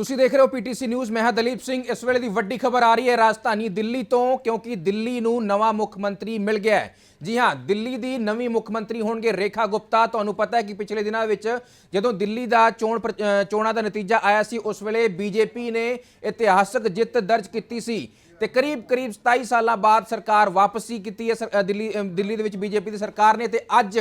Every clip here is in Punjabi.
ਤੁਸੀਂ ਦੇਖ ਰਹੇ ਹੋ ਪੀਟੀਸੀ ਨਿਊਜ਼, ਮੈਂ ਹਾਂ ਦਲੀਪ ਸਿੰਘ। ਇਸ ਵੇਲੇ ਦੀ ਵੱਡੀ ਖਬਰ ਆ ਰਹੀ ਹੈ ਰਾਜਧਾਨੀ ਦਿੱਲੀ ਤੋਂ, ਕਿਉਂਕਿ ਦਿੱਲੀ ਨੂੰ ਨਵਾਂ ਮੁੱਖ ਮੰਤਰੀ ਮਿਲ ਗਿਆ ਹੈ। ਜੀ ਹਾਂ, ਦਿੱਲੀ ਦੀ ਨਵੀਂ ਮੁੱਖ ਮੰਤਰੀ ਹੋਣਗੇ ਰੇਖਾ ਗੁਪਤਾ। ਤੁਹਾਨੂੰ ਪਤਾ ਹੈ ਕਿ ਪਿਛਲੇ ਦਿਨਾਂ ਵਿੱਚ ਜਦੋਂ ਦਿੱਲੀ ਦਾ ਚੋਣ ਪ੍ਰ- ਚੋਣਾਂ ਦਾ ਨਤੀਜਾ ਆਇਆ ਸੀ, ਉਸ ਵੇਲੇ ਬੀਜੇਪੀ ਨੇ ਇਤਿਹਾਸਕ ਜਿੱਤ ਦਰਜ ਕੀਤੀ ਸੀ ਤੇ ਕਰੀਬ ਕਰੀਬ 27 ਸਾਲਾਂ ਬਾਅਦ ਸਰਕਾਰ ਵਾਪਸੀ ਕੀਤੀ ਹੈ ਦਿੱਲੀ ਦਿੱਲੀ ਦੇ ਵਿੱਚ ਬੀਜੇਪੀ ਦੀ ਸਰਕਾਰ ਨੇ ਤੇ ਅੱਜ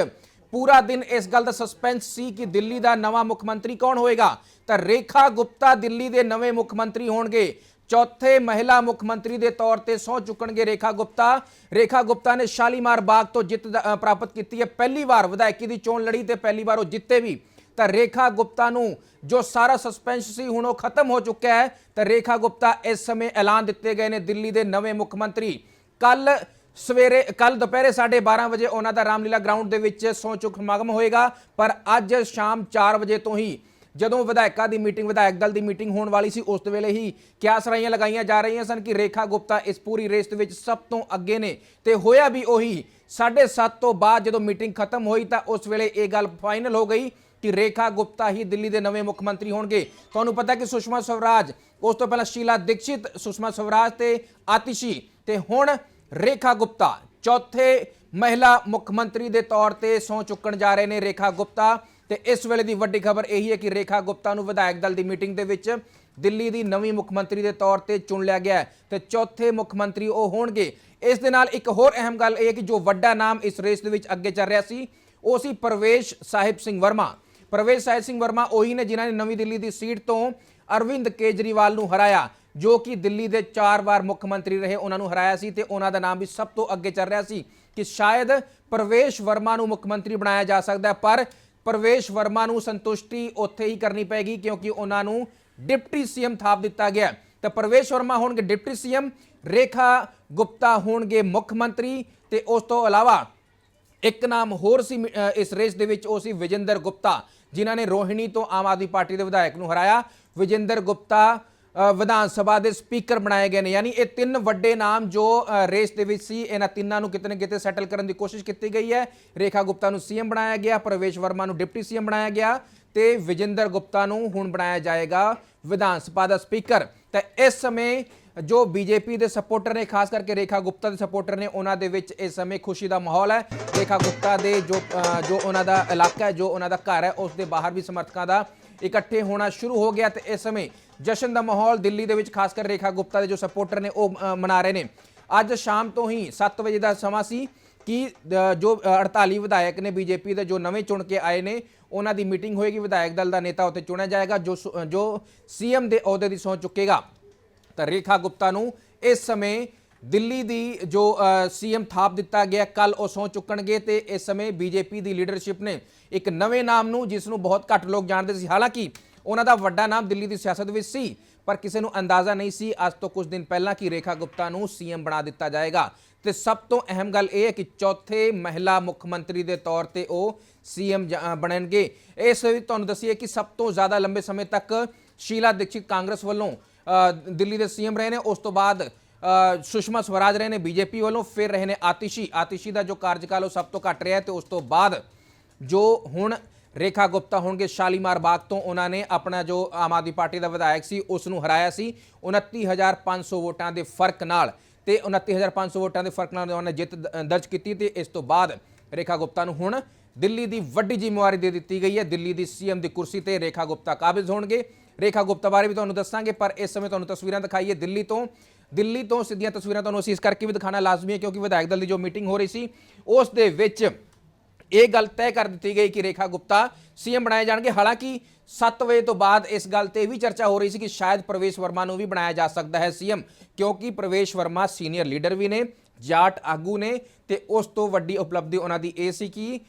ਪੂਰਾ ਦਿਨ ਇਸ ਗੱਲ ਦਾ ਸਸਪੈਂਸ ਸੀ ਕਿ ਦਿੱਲੀ ਦਾ ਨਵਾਂ ਮੁੱਖ ਮੰਤਰੀ ਕੌਣ ਹੋਏਗਾ? ਤਾਂ ਰੇਖਾ ਗੁਪਤਾ ਦਿੱਲੀ ਦੇ ਨਵੇਂ ਮੁੱਖ ਮੰਤਰੀ ਹੋਣਗੇ। ਚੌਥੇ ਮਹਿਲਾ ਮੁੱਖ ਮੰਤਰੀ ਦੇ ਤੌਰ ਤੇ ਸਹੁੰ ਚੁੱਕਣਗੇ ਰੇਖਾ ਗੁਪਤਾ। ਰੇਖਾ ਗੁਪਤਾ ਨੇ ਸ਼ਾਲੀਮਾਰ ਬਾਗ ਤੋਂ ਜਿੱਤ ਦਾ- ਪ੍ਰਾਪਤ ਕੀਤੀ ਹੈ। ਪਹਿਲੀ ਵਾਰ ਵਿਧਾਇਕੀ ਦੀ ਚੋਣ ਲੜੀ ਤੇ ਪਹਿਲੀ ਵਾਰ ਉਹ ਜਿੱਤੇ ਵੀ। ਤਾਂ ਰੇਖਾ ਗੁਪਤਾ ਨੂੰ ਜੋ ਸਾਰਾ ਸਸਪੈਂਸ ਸੀ, ਹੁਣ ਉਹ ਖਤਮ ਹੋ ਚੁੱਕਿਆ ਹੈ। ਤਾਂ ਰੇਖਾ ਗੁਪਤਾ ਇਸ ਸਮੇਂ ਐਲਾਨ ਦਿੱਤੇ ਗਏ ਨੇ ਦਿੱਲੀ ਦੇ ਨਵੇਂ ਮੁੱਖ ਮੰਤਰੀ। ਕੱਲ ਸਵੇਰੇ ਕੱਲ ਦੁਪਹਿਰੇ 12:30 ਵਜੇ ਉਹਨਾਂ ਦਾ ਰਾਮਲੀਲਾ ਗਰਾਊਂਡ ਦੇ ਵਿੱਚ ਸਹੁੰ ਚੁੱਕ ਸਮਾਗਮ ਹੋਏਗਾ, ਪਰ ਅੱਜ ਸ਼ਾਮ 4 ਵਜੇ ਤੋਂ ਹੀ ਜਦੋਂ ਵਿਧਾਇਕਾਂ ਦੀ ਮੀਟਿੰਗ, ਵਿਧਾਇਕ ਦਲ ਦੀ ਮੀਟਿੰਗ ਹੋਣ ਵਾਲੀ ਸੀ, ਉਸ ਵੇਲੇ ਹੀ ਕਿਆਸ ਰਾਈਆਂ ਲਗਾਈਆਂ ਜਾ ਰਹੀਆਂ ਸਨ ਕਿ ਰੇਖਾ ਗੁਪਤਾ ਇਸ ਪੂਰੀ ਰੇਸ ਦੇ ਵਿੱਚ ਸਭ ਤੋਂ ਅੱਗੇ ਨੇ ਤੇ ਹੋਇਆ ਵੀ ਉਹੀ 7:30 ਤੋਂ ਬਾਅਦ ਜਦੋਂ ਮੀਟਿੰਗ ਖਤਮ ਹੋਈ ਤਾਂ ਉਸ ਵੇਲੇ ਇਹ ਗੱਲ ਫਾਈਨਲ ਹੋ ਗਈ ਕਿ ਰੇਖਾ ਗੁਪਤਾ ਹੀ ਦਿੱਲੀ ਦੇ ਨਵੇਂ ਮੁੱਖ ਮੰਤਰੀ ਹੋਣਗੇ। ਤੁਹਾਨੂੰ ਪਤਾ ਕਿ ਸੁਸ਼ਮਾ ਸਵਰਾਜ, ਉਸ ਤੋਂ ਪਹਿਲਾਂ ਸ਼ੀਲਾ ਦੀਕਸ਼ਿਤ, ਸੁਸ਼ਮਾ ਸਵਰਾਜ ਤੇ ਆਤਿਸ਼ੀ ਤੇ ਹੁਣ ਰੇਖਾ ਗੁਪਤਾ, ਚੌਥੇ ਮਹਿਲਾ ਮੁੱਖ ਮੰਤਰੀ ਦੇ ਤੌਰ ਤੇ ਸਹੁੰ ਚੁੱਕਣ ਜਾ ਰਹੇ ਨੇ ਰੇਖਾ ਗੁਪਤਾ। ਤੇ ਇਸ ਵੇਲੇ ਦੀ ਵੱਡੀ ਖਬਰ ਇਹੀ ਹੈ ਕਿ ਰੇਖਾ ਗੁਪਤਾ ਨੂੰ ਵਿਧਾਇਕ ਦਲ ਦੀ ਮੀਟਿੰਗ ਦੇ ਵਿੱਚ ਦਿੱਲੀ ਦੀ ਨਵੀਂ ਮੁੱਖ ਮੰਤਰੀ ਦੇ ਤੌਰ ਤੇ ਚੁਣ ਲਿਆ ਗਿਆ ਹੈ। ਤੇ ਚੌਥੇ ਮੁੱਖ ਮੰਤਰੀ ਉਹ ਹੋਣਗੇ। ਇਸ ਦੇ ਨਾਲ ਇੱਕ ਹੋਰ ਅਹਿਮ ਗੱਲ ਇਹ ਹੈ ਕਿ ਜੋ ਵੱਡਾ ਨਾਮ ਇਸ ਰੇਸ ਦੇ ਵਿੱਚ ਅੱਗੇ ਚੱਲ ਰਿਹਾ ਸੀ, ਉਹ ਸੀ ਪ੍ਰਵੇਸ਼ ਸਾਹਿਬ ਸਿੰਘ ਵਰਮਾ। ਪ੍ਰਵੇਸ਼ ਸਾਹਿਬ ਸਿੰਘ ਵਰਮਾ ਉਹੀ ਨੇ ਜਿਨ੍ਹਾਂ ਨੇ ਨਵੀਂ ਦਿੱਲੀ ਦੀ ਸੀਟ ਤੋਂ ਅਰਵਿੰਦ ਕੇਜਰੀਵਾਲ ਨੂੰ ਹਰਾਇਆ। ਜੋ ਕਿ ਦਿੱਲੀ ਦੇ ਚਾਰ ਵਾਰ ਮੁੱਖ ਮੰਤਰੀ ਰਹੇ, ਉਹਨਾਂ ਨੂੰ ਹਰਾਇਆ ਸੀ ਤੇ ਉਹਨਾਂ ਦਾ ਨਾਮ ਵੀ ਸਭ ਤੋਂ ਅੱਗੇ ਚੱਲ ਰਿਹਾ ਸੀ ਕਿ ਸ਼ਾਇਦ ਪ੍ਰਵੇਸ਼ ਵਰਮਾ ਨੂੰ ਮੁੱਖ ਮੰਤਰੀ ਬਣਾਇਆ ਜਾ ਸਕਦਾ ਪਰ ਪ੍ਰਵੇਸ਼ ਵਰਮਾ ਨੂੰ ਸੰਤੁਸ਼ਟੀ ਉੱਥੇ ਹੀ ਕਰਨੀ ਪੈਗੀ ਕਿਉਂਕਿ ਉਹਨਾਂ ਨੂੰ ਡਿਪਟੀ ਸੀਐਮ ਥਾਪ ਦਿੱਤਾ ਗਿਆ ਤਾਂ ਪ੍ਰਵੇਸ਼ ਵਰਮਾ ਹੋਣਗੇ ਡਿਪਟੀ ਸੀਐਮ, ਰੇਖਾ ਗੁਪਤਾ ਹੋਣਗੇ ਮੁੱਖ ਮੰਤਰੀ ਤੇ ਉਸ ਤੋਂ ਇਲਾਵਾ ਇੱਕ ਨਾਮ ਹੋਰ ਸੀ ਇਸ ਰੇਸ ਦੇ ਵਿੱਚ ਉਹ ਸੀ ਵਿਜੇਂਦਰ ਗੁਪਤਾ, ਜਿਨ੍ਹਾਂ ਨੇ ਰੋਹਿਣੀ ਤੋਂ ਆਮ ਆਦਮੀ ਪਾਰਟੀ ਦੇ ਵਿਧਾਇਕ ਨੂੰ ਹਰਾਇਆ। ਵਿਜੇਂਦਰ ਗੁਪਤਾ ਵਿਧਾਨ ਸਭਾ ਦੇ ਸਪੀਕਰ ਬਣਾਏ ਗਏ ਨੇ। ਯਾਨੀ ਇਹ ਤਿੰਨ ਵੱਡੇ ਨਾਮ ਜੋ ਰੇਸ ਦੇ ਵਿੱਚ ਸੀ, ਇਹਨਾਂ ਤਿੰਨਾਂ ਨੂੰ ਕਿਤੇ ਨਾ ਕਿਤੇ ਸੈਟਲ ਕਰਨ ਦੀ ਕੋਸ਼ਿਸ਼ ਕੀਤੀ ਗਈ ਹੈ। ਰੇਖਾ ਗੁਪਤਾ ਨੂੰ ਸੀਐਮ ਬਣਾਇਆ ਗਿਆ, ਪ੍ਰਵੇਸ਼ ਵਰਮਾ ਨੂੰ ਡਿਪਟੀ ਸੀਐਮ ਬਣਾਇਆ ਗਿਆ ਤੇ ਵਿਜੇਂਦਰ ਗੁਪਤਾ ਨੂੰ ਹੁਣ ਬਣਾਇਆ ਜਾਏਗਾ ਵਿਧਾਨ ਸਭਾ ਦਾ ਸਪੀਕਰ। ਤਾਂ ਇਸ ਸਮੇਂ ਜੋ ਬੀਜੇਪੀ ਦੇ ਸਪੋਰਟਰ ਨੇ, ਖਾਸ ਕਰਕੇ ਰੇਖਾ ਗੁਪਤਾ ਦੇ ਸਪੋਰਟਰ ਨੇ, ਉਹਨਾਂ ਦੇ ਵਿੱਚ ਇਸ ਸਮੇਂ ਖੁਸ਼ੀ ਦਾ ਮਾਹੌਲ ਹੈ। ਰੇਖਾ ਗੁਪਤਾ ਦੇ ਜੋ ਜੋ ਉਹਨਾਂ ਦਾ ਇਲਾਕਾ ਹੈ, ਜੋ ਉਹਨਾਂ ਦਾ ਘਰ ਹੈ, ਉਸ ਦੇ ਬਾਹਰ ਵੀ ਸਮਰਥਕਾਂ ਦਾ ਇਕੱਠੇ ਹੋਣਾ ਸ਼ੁਰੂ ਹੋ ਗਿਆ ਤੇ ਇਸ ਸਮੇਂ ਜਸ਼ਨ ਦਾ ਮਾਹੌਲ ਦਿੱਲੀ ਦੇ ਵਿੱਚ ਖਾਸ ਕਰ ਰੇਖਾ ਗੁਪਤਾ ਦੇ ਜੋ ਸਪੋਰਟਰ ਨੇ ਉਹ ਮਨਾ ਰਹੇ ਨੇ। ਅੱਜ ਸ਼ਾਮ ਤੋਂ ਹੀ 7 ਵਜੇ ਦਾ ਸਮਾਂ ਸੀ ਕਿ ਜੋ ਅ, 48 ਵਿਧਾਇਕ ਨੇ ਬੀਜੇਪੀ ਦੇ ਜੋ ਨਵੇਂ ਚੁਣ ਕੇ ਆਏ ਨੇ ਉਹਨਾਂ ਦੀ ਮੀਟਿੰਗ ਹੋਏਗੀ। ਵਿਧਾਇਕ ਦਲ ਦਾ ਨੇਤਾ ਉੱਤੇ ਚੁਣਿਆ ਜਾਏਗਾ ਜੋ ਸ- ਜੋ ਸੀਐਮ ਦੇ ਅਹੁਦੇ ਦੀ ਸਹੁੰ ਚੁੱਕੇਗਾ। ਤਾਂ ਰੇਖਾ ਗੁਪਤਾ ਨੂੰ ਇਸ ਸਮੇਂ ਦਿੱਲੀ ਦੀ ਜੋ ਸੀਐਮ ਥਾਪ ਦਿੱਤਾ ਗਿਆ ਕੱਲ ਉਹ ਸਹੁੰ ਚੁੱਕਣਗੇ ਤੇ ਇਸ ਸਮੇਂ ਬੀਜੇਪੀ ਦੀ ਲੀਡਰਸ਼ਿਪ ਨੇ ਇੱਕ ਨਵੇਂ ਨਾਮ ਨੂੰ ਜਿਸ ਨੂੰ ਬਹੁਤ ਘੱਟ ਲੋਕ ਜਾਣਦੇ ਸੀ। ਹਾਲਾਂਕਿ ਉਹਨਾਂ ਦਾ ਵੱਡਾ ਨਾਮ ਦਿੱਲੀ ਦੀ ਸਿਆਸਤ ਵਿੱਚ ਸੀ, ਪਰ ਕਿਸੇ ਨੂੰ ਅੰਦਾਜ਼ਾ ਨਹੀਂ ਸੀ ਅੱਜ ਤੋਂ ਕੁਝ ਦਿਨ ਪਹਿਲਾਂ ਕਿ ਰੇਖਾ ਗੁਪਤਾ ਨੂੰ ਸੀਐਮ ਬਣਾ ਦਿੱਤਾ ਜਾਏਗਾ। ਤੇ ਸਭ ਤੋਂ ਅਹਿਮ ਗੱਲ ਇਹ ਹੈ ਕਿ ਚੌਥੇ ਮਹਿਲਾ ਮੁੱਖ ਮੰਤਰੀ ਦੇ ਤੌਰ ਤੇ ਉਹ ਸੀਐਮ ਬਣਨਗੇ। ਇਸ ਵੀ ਤੁਹਾਨੂੰ ਦੱਸੀਏ ਕਿ ਸਭ ਤੋਂ ਜ਼ਿਆਦਾ ਲੰਬੇ ਸਮੇਂ ਤੱਕ ਸ਼ੀਲਾ ਦੀਕਸ਼ਿਤ ਕਾਂਗਰਸ ਵੱਲੋਂ ਦਿੱਲੀ ਦੇ ਸੀਐਮ ਰਹੇ ਨੇ। ਉਸ ਤੋਂ ਬਾਅਦ ਸੁਸ਼ਮਾ ਸਵਰਾਜ ਰਹੇ ਨੇ, ਬੀਜੇਪੀ ਵੱਲੋਂ। ਫਿਰ ਰਹੇ ਨੇ ਆਤਿਸ਼ੀ। ਆਤਿਸ਼ੀ ਦਾ ਜੋ ਕਾਰਜਕਾਲ ਉਹ ਸਭ ਤੋਂ ਘੱਟ ਰਿਹਾ ਹੈ ਤੇ ਉਸ ਤੋਂ ਬਾਅਦ ਜੋ ਹੁਣ ਰੇਖਾ ਗੁਪਤਾ ਹੋਣਗੇ ਸ਼ਾਲੀਮਾਰ ਬਾਗ ਤੋਂ। ਉਹਨਾਂ ਨੇ ਆਪਣਾ ਜੋ ਆਮ ਆਦਮੀ ਪਾਰਟੀ ਦਾ ਵਿਧਾਇਕ ਸੀ ਉਸ ਨੂੰ ਹਰਾਇਆ ਸੀ। 29500 ਵੋਟਾਂ ਦੇ ਫ਼ਰਕ ਨਾਲ ਤੇ 29500 ਵੋਟਾਂ ਦੇ ਫ਼ਰਕ ਨਾਲ ਉਹਨਾਂ ਨੇ ਜਿੱਤ ਦਰਜ ਕੀਤੀ ਤੇ ਇਸ ਤੋਂ ਬਾਅਦ ਰੇਖਾ ਗੁਪਤਾ ਨੂੰ ਹੁਣ ਦਿੱਲੀ ਦੀ ਵੱਡੀ ਜ਼ਿੰਮੇਵਾਰੀ ਦੇ ਦਿੱਤੀ ਗਈ ਹੈ। ਦਿੱਲੀ ਦੀ ਸੀਐਮ ਦੀ ਕੁਰਸੀ ਤੇ ਰੇਖਾ ਗੁਪਤਾ ਕਾਬਿਜ਼ ਹੋਣਗੇ। ਰੇਖਾ ਗੁਪਤਾ ਬਾਰੇ ਵੀ ਤੁਹਾਨੂੰ ਦੱਸਾਂਗੇ, ਪਰ ਇਸ ਸਮੇਂ ਤੁਹਾਨੂੰ ਤਸਵੀਰਾਂ ਦਿਖਾਈਏ ਦਿੱਲੀ ਤੋਂ। ਦਿੱਲੀ ਤੋਂ ਸਿੱਧੀਆਂ ਤਸਵੀਰਾਂ ਤੁਹਾਨੂੰ ਅਸੀਂ ਇਸ ਕਰਕੇ ਵੀ ਦਿਖਾਣਾ ਲਾਜ਼ਮੀ ਹੈ ਕਿਉਂਕਿ ਵਿਧਾਇਕ ਦਲ ਦੀ ਜੋ ਮੀਟਿੰਗ ਹੋ ਰਹੀ ਸੀ, ਉਸ ਦੇ ਵਿੱਚ ਇਹ ਗੱਲ ਤੈਅ ਕਰ ਦਿੱਤੀ ਗਈ ਕਿ ਰੇਖਾ ਗੁਪਤਾ ਸੀਐਮ ਬਣਾਏ ਜਾਣਗੇ। ਹਾਲਾਂਕਿ 7 ਵਜੇ ਤੋਂ ਬਾਅਦ ਇਸ ਗੱਲ ਤੇ ਵੀ ਚਰਚਾ ਹੋ ਰਹੀ ਸੀ ਕਿ ਸ਼ਾਇਦ ਪ੍ਰਵੇਸ਼ ਵਰਮਾ ਨੂੰ ਵੀ ਬਣਾਇਆ ਜਾ ਸਕਦਾ ਹੈ ਸੀਐਮ, ਕਿਉਂਕਿ ਪ੍ਰਵੇਸ਼ ਵਰਮਾ ਸੀਨੀਅਰ ਲੀਡਰ ਵੀ ਨੇ, ਜਾਟ ਆਗੂ ਨੇ ਤੇ ਉਸ ਤੋਂ ਵੱਡੀ ਉਪਲਬਧੀ ਉਹਨਾਂ ਦੀ ਇਹ ਸੀ ਕਿ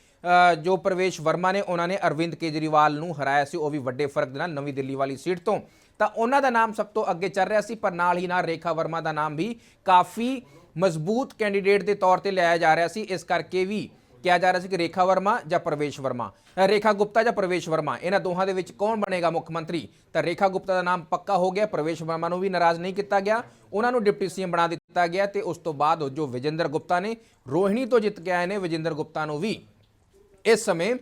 ਜੋ ਪ੍ਰਵੇਸ਼ ਵਰਮਾ ਨੇ ਉਹਨਾਂ ਨੇ ਅਰਵਿੰਦ ਕੇਜਰੀਵਾਲ ਨੂੰ ਹਰਾਇਆ ਸੀ, ਉਹ ਵੀ ਵੱਡੇ ਫ਼ਰਕ ਦੇ ਨਾਲ ਨਵੀਂ ਦਿੱਲੀ ਵਾਲੀ ਸੀਟ ਤੋਂ। ਤਾਂ ਉਹਨਾਂ ਦਾ ਨਾਮ ਸਭ ਤੋਂ ਅੱਗੇ ਚੱਲ ਰਿਹਾ ਸੀ, ਪਰ ਨਾਲ ਹੀ ਨਾਲ ਰੇਖਾ ਵਰਮਾ ਦਾ ਨਾਮ ਵੀ ਕਾਫੀ ਮਜ਼ਬੂਤ ਕੈਂਡੀਡੇਟ ਦੇ ਤੌਰ ਤੇ ਲਿਆਇਆ ਜਾ ਰਿਹਾ ਸੀ। ਇਸ ਕਰਕੇ ਵੀ ਕਿਹਾ ਜਾ ਰਿਹਾ ਸੀ ਕਿ ਰੇਖਾ ਵਰਮਾ ਜਾਂ ਪ੍ਰਵੇਸ਼ ਵਰਮਾ। ਰੇਖਾ ਗੁਪਤਾ ਜਾਂ ਪ੍ਰਵੇਸ਼ ਵਰਮਾ, ਇਹਨਾਂ ਦੋਹਾਂ ਦੇ ਵਿੱਚ ਕੌਣ ਬਣੇਗਾ ਮੁੱਖ ਮੰਤਰੀ? ਤਾਂ ਰੇਖਾ ਗੁਪਤਾ ਦਾ ਨਾਮ ਪੱਕਾ ਹੋ ਗਿਆ, ਪ੍ਰਵੇਸ਼ ਵਰਮਾ ਨੂੰ ਵੀ ਨਾਰਾਜ਼ ਨਹੀਂ ਕੀਤਾ ਗਿਆ। ਉਹਨਾਂ ਨੂੰ ਡਿਪਟੀ ਸੀਐਮ ਬਣਾ ਦਿੱਤਾ ਗਿਆ ਤੇ ਉਸ ਤੋਂ ਬਾਅਦ ਜੋ ਵਿਜੇਂਦਰ ਗੁਪਤਾ ਨੇ, ਰੋਹਿਣੀ ਤੋਂ ਜਿੱਤ ਕੇ ਆਏ ਨੇ, ਵਿਜੇਂਦਰ ਗੁਪਤਾ ਨੂੰ ਵੀ। ਇਸ ਸਮੇਂ